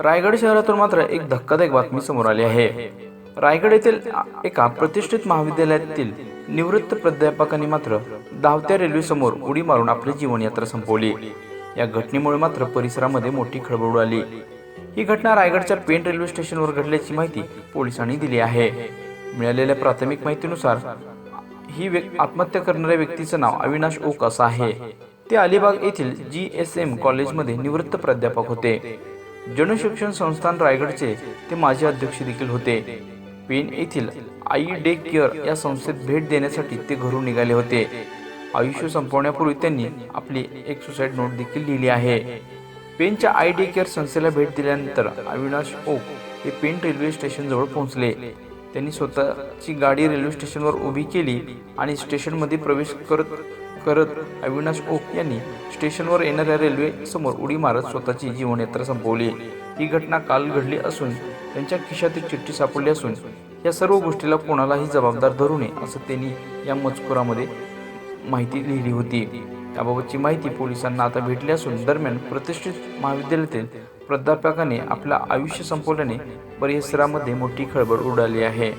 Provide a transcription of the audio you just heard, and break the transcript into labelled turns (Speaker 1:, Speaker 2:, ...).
Speaker 1: रायगड शहरातून मात्र एक धक्कादायक बातमी समोर आली आहे. रायगड येथील एका प्रतिष्ठित महाविद्यालयातील निवृत्त प्राध्यापकांनी मात्र धावत्या रेल्वे समोर उडी मारून आपली जीवनयात्रा संपवली. या घटनेमुळे मात्र परिसरामध्ये मोठी खळबळ उडाली. ही घटना रायगडच्या पेण रेल्वे स्टेशनवर घडल्याची माहिती पोलिसांनी दिली आहे. मिळालेल्या प्राथमिक माहितीनुसार ही व्यक् आत्महत्या करणाऱ्या व्यक्तीचं नाव अविनाश ओक असं आहे. ते अलिबाग येथील जी एस एम कॉलेजमध्ये निवृत्त प्राध्यापक होते. जनशिक्षण संस्थान रायगडचे ते माजी अध्यक्ष देखील होते. पेन येथील आई डे केअर या संस्थेत भेट देण्यासाठी ते घरून निघाले होते. आयुष्य संपवण्यापूर्वी त्यांनी आपली एक सुसाईड नोट देखील लिहिली आहे. पेनच्या आय डे केअर संस्थेला भेट दिल्यानंतर अविनाश ओक हे पेन रेल्वे स्टेशनजवळ पोहोचले. त्यांनी स्वतःची गाडी रेल्वे स्टेशनवर उभी केली आणि स्टेशनमध्ये प्रवेश करत करत अविनाश ओक यांनी स्टेशनवर येणाऱ्या रेल्वे समोर उडी मारत स्वतःची जीवनयात्रा संपवली. ही घटना काल घडली असून त्यांच्या खिशातील चिठ्ठी सापडली असून या सर्व गोष्टीला कोणालाही जबाबदार धरू नये असं त्यांनी या मजकुरामध्ये माहिती लिहिली होती. त्याबाबतची माहिती पोलिसांना आता भेटली असून दरम्यान प्रतिष्ठित महाविद्यालयातील प्राध्यापकाने आपलं आयुष्य संपवल्याने परिसरामध्ये मोठी खळबळ उडाली आहे.